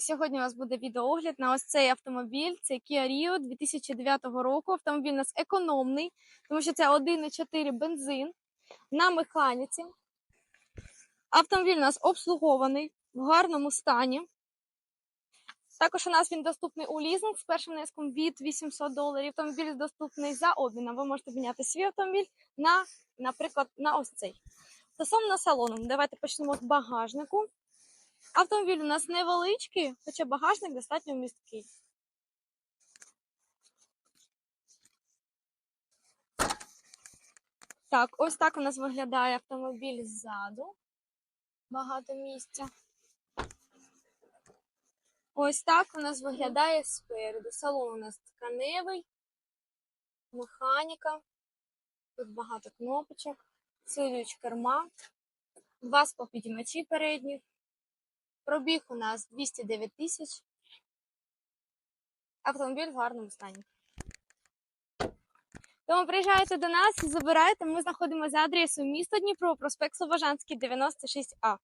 Сьогодні у нас буде відеоогляд на ось цей автомобіль. Це Kia Rio 2009 року. Автомобіль у нас економний, тому що це 1,4 бензин на механіці. Автомобіль у нас обслугований в гарному стані. Також у нас він доступний у лізинг з першим внеском від 800 доларів. Автомобіль доступний за обміном. Ви можете міняти свій автомобіль на, наприклад, на ось цей. Стосовно салону, давайте почнемо з багажнику. Автомобіль у нас невеличкий, хоча багажник достатньо місткий. Так, ось так у нас виглядає автомобіль ззаду. Багато місця. Ось так у нас виглядає спереду. Салон у нас тканевий, механіка. Тут багато кнопочок, силюч керма, два склопідіймачі передніх. Пробіг у нас 209 тисяч. Автомобіль в гарному стані. Тому приїжджайте до нас забирайте. Ми знаходимося за адресою міста Дніпро, проспект Слобожанський, 96А.